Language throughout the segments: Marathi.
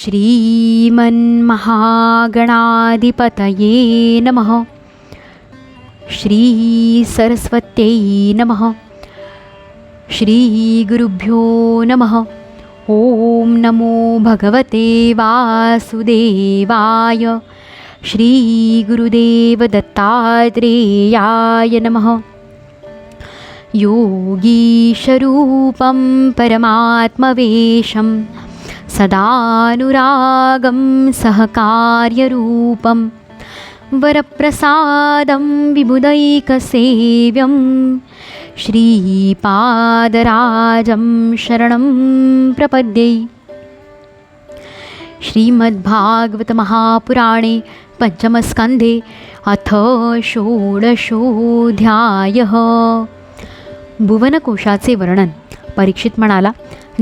श्रीमन्महागणाधिपतये नमः। श्रीसरस्वत्यै नमः। श्रीगुरुभ्यो नमः। ॐ नमो भगवते वासुदेवाय। श्रीगुरुदेवदत्तात्रेयाय नमः। योगीशरूपं परमात्मवेशं सदानुरागं सहकार्यरूपं वरप्रसादं विबुदैकसेव्यं श्रीपादराजं शरणं प्रपद्ये। श्रीमद्भागवतमहापुराणे पञ्चमस्कन्धे अथ षोडशोऽध्यायः। भुवनकोशाचे वर्णन। परीक्षित म्हणाला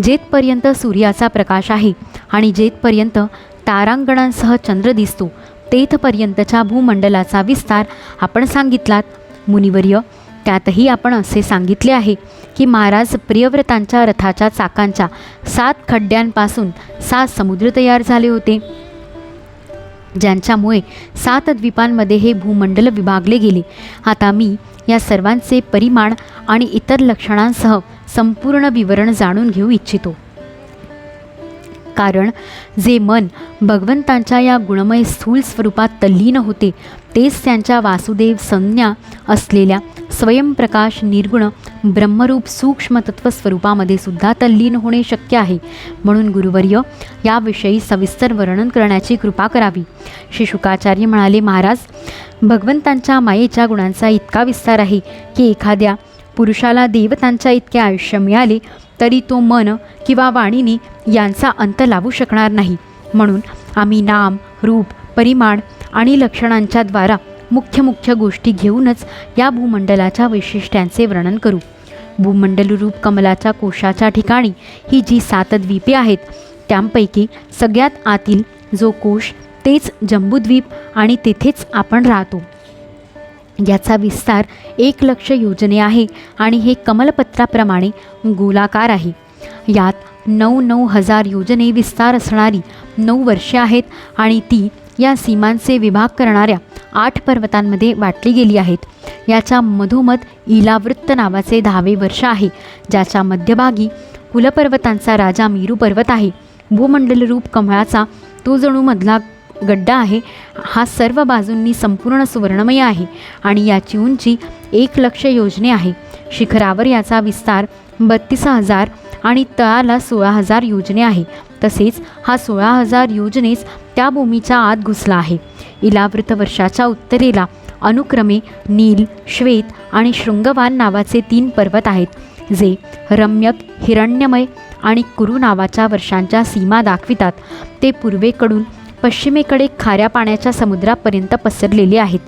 जेथपर्यंत सूर्याचा प्रकाश आहे आणि जेथपर्यंत तारांगणांसह चंद्र दिसतो तेथपर्यंतच्या भूमंडलाचा विस्तार आपण सांगितलात. मुनिवर्य त्यातही आपण असे सांगितले आहे की महाराज प्रियव्रतांच्या रथाच्या चाकांच्या सात खड्ड्यांपासून सात समुद्र तयार झाले होते. ज्यांच्यामुळे सात द्वीपांमध्ये हे भूमंडल विभागले गेले. आता मी या सर्वांचे परिमाण आणि इतर लक्षणांसह संपूर्ण विवरण जाणून घेऊ इच्छितो. कारण जे मन भगवंतांच्या या गुणमय स्थूल स्वरूपात तल्लीन होते तेच त्यांच्या वासुदेव संज्ञा असलेल्या स्वयंप्रकाश निर्गुण ब्रह्मरूप सूक्ष्मतत्व स्वरूपामध्ये सुद्धा तल्लीन होणे शक्य आहे. म्हणून गुरुवर्य याविषयी सविस्तर वर्णन करण्याची कृपा करावी. श्री शुकाचार्य म्हणाले महाराज भगवंतांच्या मायेच्या गुणांचा इतका विस्तार आहे की एखाद्या पुरुषाला देवतांच्या इतके आयुष्य मिळाले तरी तो मन किंवा वाणीनी यांचा अंत लावू शकणार नाही. म्हणून आम्ही नाम रूप परिमाण आणि लक्षणांच्या द्वारा मुख्य मुख्य गोष्टी घेऊनच या भूमंडलाच्या वैशिष्ट्यांचे वर्णन करू. भूमंडल रूप कमलाच्या कोशाच्या ठिकाणी ही जी सात द्वीपे आहेत त्यांपैकी सगळ्यात आतील जो कोश तेच जम्बूद्वीप आणि तेथेच आपण राहतो. याचा विस्तार एक लक्ष योजने आहे आणि हे कमलपत्राप्रमाणे गोलाकार आहे. यात नऊ नऊ हजार योजने विस्तार असणारी नऊ वर्षे आहेत आणि ती या सीमांचे विभाग करणाऱ्या आठ पर्वतांमध्ये वाटली गेली आहेत. याच्या मधोमध इलावृत्त नावाचे दहावे वर्ष आहे. ज्याच्या मध्यभागी कुलपर्वतांचा राजा मेरू पर्वत आहे. भूमंडल रूप कमळाचा तो जणू मधला गड्डा आहे. हा सर्व बाजूंनी संपूर्ण सुवर्णमय आहे आणि याची उंची एक लक्ष योजने आहे. शिखरावर याचा विस्तार बत्तीस हजार आणि तळाला सोळा हजार योजने आहे. तसेच हा सोळा हजार योजनेस त्या भूमीच्या आत घुसला आहे. इलावृत वर्षाच्या उत्तरेला अनुक्रमे नील श्वेत आणि शृंगवान नावाचे तीन पर्वत आहेत जे रम्यक हिरण्यमय आणि कुरु नावाच्या वर्षांच्या सीमा दाखवितात. ते पूर्वेकडून पश्चिमेकडे खाऱ्या पाण्याच्या समुद्रापर्यंत पसरलेले आहेत.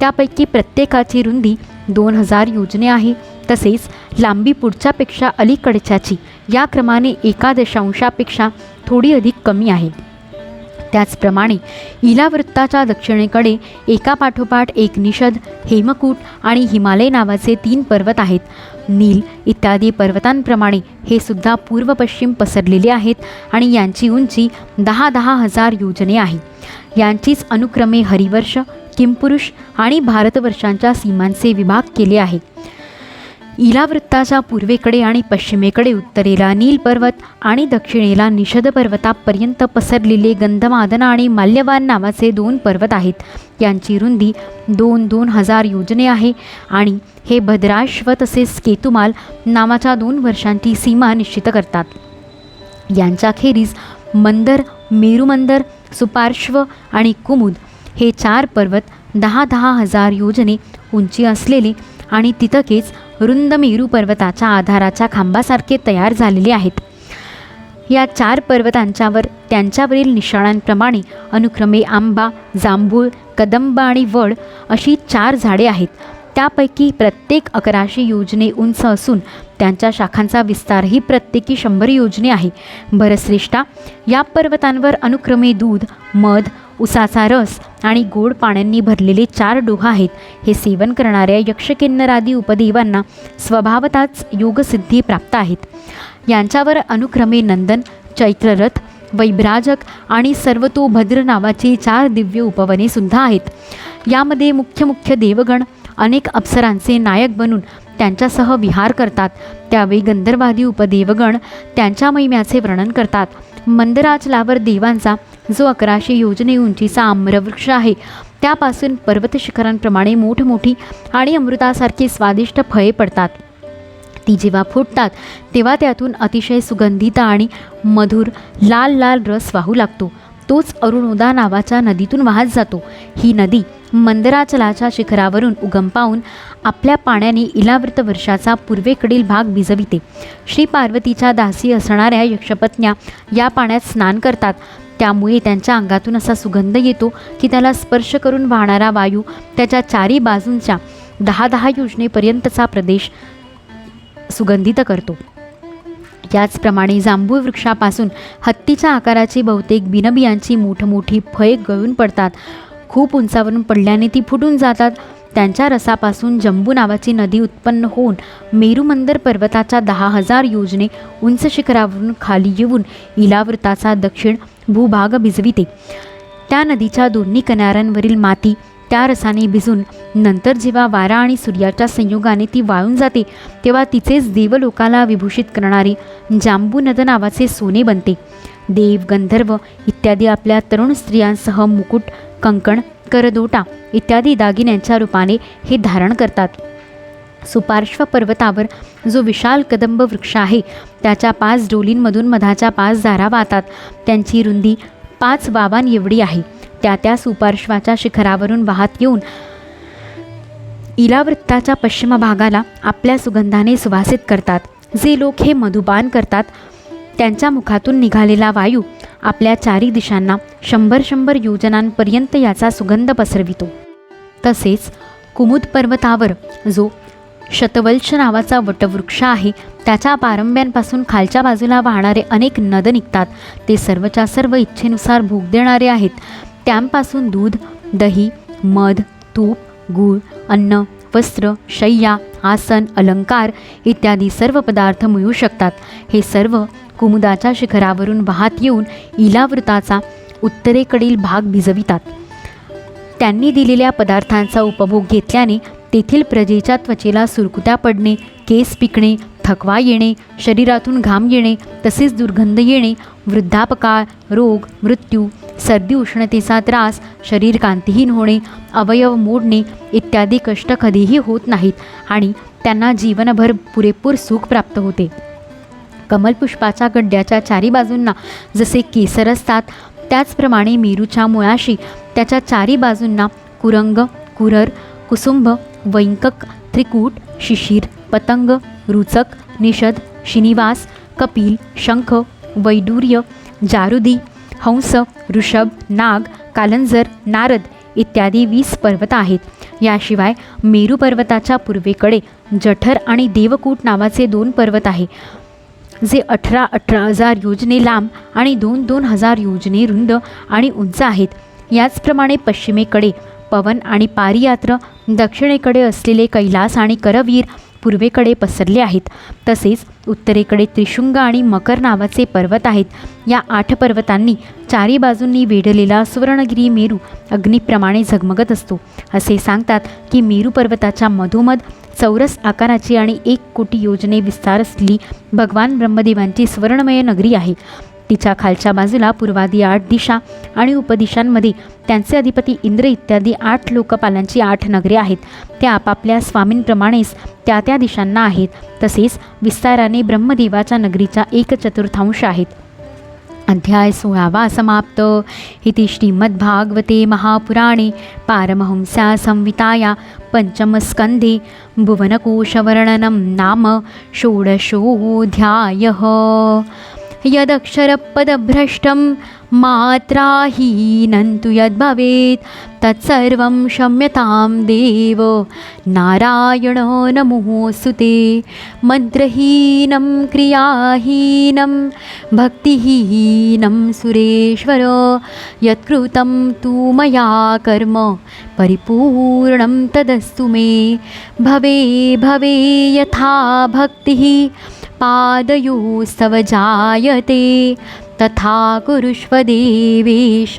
त्यापैकी प्रत्येकाची रुंदी दोन हजार योजने आहे. तसेच लांबी पुढच्यापेक्षा अलीकडच्याची. या क्रमाने एका दशांशापेक्षा थोडी अधिक कमी आहे. त्याचप्रमाणे इलावृत्ताच्या दक्षिणेकडे एका पाठोपाठ एक निषद हेमकूट आणि हिमालय नावाचे तीन पर्वत आहेत. नील इत्यादी पर्वतांप्रमाणे हे सुद्धा पूर्व पश्चिम पसरलेले आहेत आणि यांची उंची दहा दहा हजार योजने आहे. यांचीच अनुक्रमे हरिवर्ष किमपुरुष आणि भारतवर्षांच्या सीमांचे विभाग केले आहे इलावृत्ताच्या पूर्वेकडे आणि पश्चिमेकडे उत्तरेला नील पर्वत आणि दक्षिणेला निषद पर्वतापर्यंत पसरलेले गंधमादना आणि माल्यवान नावाचे दोन पर्वत आहेत. यांची रुंदी दोन दोन हजार योजने आहे आणि हे भद्राश्व तसेच केतुमाल नावाच्या दोन वर्षांची सीमा निश्चित करतात. यांच्याखेरीज मंदर मेरुमंदर सुपार्श्व आणि कुमुद हे चार पर्वत दहा दहा हजार योजने उंची असलेले आणि तितकेच रुंद मेरू पर्वताच्या आधाराच्या खांबासारखे तयार झालेले आहेत. या चार पर्वतांच्यावर त्यांच्यावरील निशाणांप्रमाणे अनुक्रमे आंबा जांभूळ कदंब आणि वड अशी चार झाडे आहेत. त्यापैकी प्रत्येक अकराशे योजने उंच असून त्यांच्या शाखांचा विस्तारही प्रत्येकी शंभर योजने आहे. भरश्रेष्ठा या पर्वतांवर अनुक्रमे दूध मध उसाचा रस आणि गोड पाण्यांनी भरलेले चार डोह आहेत. हे सेवन करणाऱ्या यक्षकिन्नरादी उपदेवांना स्वभावताच योगसिद्धी प्राप्त आहेत. यांच्यावर अनुक्रमे नंदन चैत्ररथ वैभ्राजक आणि सर्वतोभद्र नावाची चार दिव्य उपवने सुद्धा आहेत. यामध्ये मुख्य मुख्य देवगण अनेक अप्सरांचे नायक बनून त्यांच्यासह विहार करतात. त्यावेळी गंधर्वादी उपदेवगण त्यांच्या महिम्याचे वर्णन करतात. मंदराचलावर देवांचा जो अकराशे योजने उंचीचा आम्रवृक्ष आहे. त्यापासून पर्वत शिखरांप्रमाणे मोठमोठी आणि अमृतासारखी स्वादिष्ट फळे पडतात. ती जेव्हा फुटतात तेव्हा त्यातून अतिशय सुगंधित आणि मधुर लाल लाल रस वाहू लागतो. तोच अरुणोदा नावाच्या नदीतून वाहत जातो. ही नदी मंदराचलाच्या शिखरावरून उगम पावून आपल्या पाण्याने इलावृत वर्षाचा पूर्वेकडील भाग भिजविते श्री पार्वतीच्या दासी असणाऱ्या यक्षपत्न्या या पाण्यात स्नान करतात. त्यामुळे त्यांच्या अंगातून असा सुगंध येतो की त्याला स्पर्श करून वाहणारा वायू त्याच्या चारी बाजूंच्या दहा दहा योजनेपर्यंतचा प्रदेश सुगंधित करतो. याचप्रमाणे जांभूळ वृक्षापासून हत्तीच्या आकाराची बहुतेक बिनबियांची मोठमोठी फय गळून पडतात. खूप उंचावरून पडल्याने ती फुटून जातात. त्यांच्या रसापासून जंबू नावाची नदी उत्पन्न होऊन मेरुमंदर पर्वताच्या दहा हजार योजने उंच शिखरावरून खाली येऊन इलावृताचा दक्षिण भूभाग भिजविते. त्या नदीच्या दोन्ही किनाऱ्यांवरील माती त्या रसाने भिजून नंतर जेव्हा वारा आणि सूर्याच्या संयोगाने ती वाळून जाते तेव्हा तिचेच देवलोकाला विभूषित करणारे जांबू नद नावाचे सोने बनते. देव गंधर्व इत्यादी आपल्या तरुण स्त्रियांसह मुकुट कंकण करदोटा इत्यादी दागिन्यांच्या रूपाने हे धारण करतात. सुपार्श्व पर्वतावर जो विशाल कदंब वृक्ष आहे त्याच्या पाच डोलींमधून मधाच्या पाच दारा वाहतात. त्यांची रुंदी पाच वावान एवढी आहे. त्या त्या सुपार्श्वाच्या शिखरावरून वाहत येऊन इलावृत्ताच्या पश्चिम भागाला आपल्या सुगंधाने सुवासित करतात. जे लोक हे मधुपान करतात त्यांच्या मुखातून निघालेला वायू आपल्या चारी दिशांना शंभर शंभर योजनांपर्यंत याचा सुगंध पसरवितो. तसेच कुमुद पर्वतावर जो शतवल्श नावाचा वटवृक्ष आहे त्याच्या पारंब्यांपासून खालच्या बाजूला वाहणारे अनेक नद निघतात. ते सर्वच्या सर्व इच्छेनुसार भूक देणारे आहेत. त्यांपासून दूध दही मध तूप गूळ अन्न वस्त्र शय्या आसन अलंकार इत्यादी सर्व पदार्थ मिळू शकतात. हे सर्व कुमुदाच्या शिखरावरून वाहत येऊन इलावृताचा उत्तरेकडील भाग भिजवितात. त्यांनी दिलेल्या पदार्थांचा उपभोग घेतल्याने तेथील प्रजेच्या त्वचेला सुरकुत्या पडणे केस पिकणे थकवा येणे शरीरातून घाम येणे तसेच दुर्गंध येणे वृद्धापकाळ रोग मृत्यू सर्दी उष्णतेचा त्रास शरीर कांतीहीन होणे अवयव मोडणे इत्यादी कष्ट कधीही होत नाहीत आणि त्यांना जीवनभर पुरेपूर सुख प्राप्त होते. कमलपुष्पाच्या गड्ड्याच्या चारी बाजूंना जसे केसर असतात त्याचप्रमाणे मेरूच्या मुळाशी त्याच्या चारी बाजूंना कुरंग कुरर कुसुंभ वैंकक त्रिकूट शिशिर पतंग रुचक निषद शिनिवास कपिल शंख वैडूर्य जारुदी हंस ऋषभ नाग कालंजर नारद इत्यादी वीस पर्वत आहेत. याशिवाय मेरू पर्वताच्या पूर्वेकडे जठर आणि देवकूट नावाचे दोन पर्वत आहे. जे अठरा अठरा हजार योजने लांब आणि दोन दोन हजार योजने रुंद आणि उंच आहेत. याचप्रमाणे पश्चिमेकडे पवन आणि पारियात्र दक्षिणेकडे असलेले कैलास आणि करवीर पूर्वेकडे पसरले आहेत. तसेच उत्तरेकडे त्रिशुंग आणि मकर नावाचे पर्वत आहेत. या आठ पर्वतांनी चारी बाजूंनी वेढलेला सुवर्णगिरी मेरू अग्नीप्रमाणे झगमगत असतो. असे सांगतात की मेरू पर्वताच्या मधोमध चौरस आकाराची आणि एक कोटी योजने विस्तार असलेली भगवान ब्रह्मदेवांची स्वर्णमय नगरी आहे. तिच्या खालच्या बाजूला पूर्वादी आठ दिशा आणि उपदिशांमध्ये त्यांचे अधिपती इंद्र इत्यादी आठ लोकपालांची आठ नगरे आहेत. त्या आपापल्या स्वामींप्रमाणेच त्या त्या दिशांना आहेत. तसेच विस्ताराने ब्रह्मदेवाच्या नगरीच्या एक चतुर्थांश आहेत. अध्याय सोळावा समाप्त. इति श्रीमद्भागवते महापुराणे पारमहंस्या संहिताया पञ्चमस्कन्धे भुवनकोशवर्णनं नाम षोडशोऽध्यायः. यदक्षरपदभ्रष्टं मात्राहीनं तु यद्भवेत् तत्सर्वं क्षम्यतां देव. नारायण नमोऽस्तु ते मन्त्रहीनं क्रियाहीनं भक्तिहीनं सुरेश्वर यत्कृतं तु मया कर्म परिपूर्णं तदस्तु मे। भवे भवे यथा भक्तिः पादयोस्तव जायते तथा कुरुष्वदेवेश।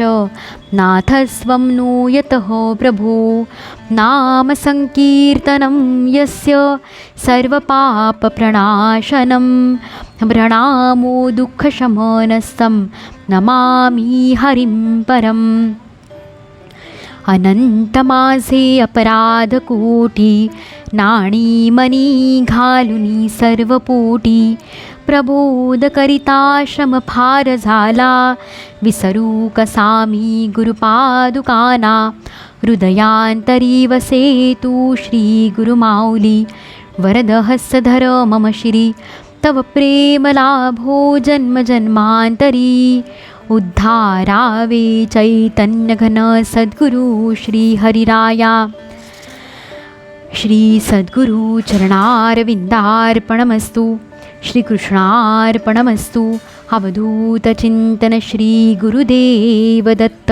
नाथ स्वं नो यतः प्रभो नामसङ्कीर्तनं यस्य सर्वपापप्रणाशनं प्रणामो दुःखशमनस्तं नमामि हरिं परम्। अनन्तमासे अपराधकोटि नाणीमनी घालुनी सर्वपोटी। पोटी प्रबोध करिता श्रम फार झाला विसरू कसा मी गुरुपादुकाना हृदयांतरी वसे तू श्री गुरुमाऊली वरद हस्तधर मम श्री तव प्रेम लाभो जन्म जन्मांतरी उद्धारावे चैतन्यघन सद्गुरु श्री हरिराया श्री सद्गुरु श्रीकृष्णार्पणमस्तु. अवधूतचिन्तन श्री दत्त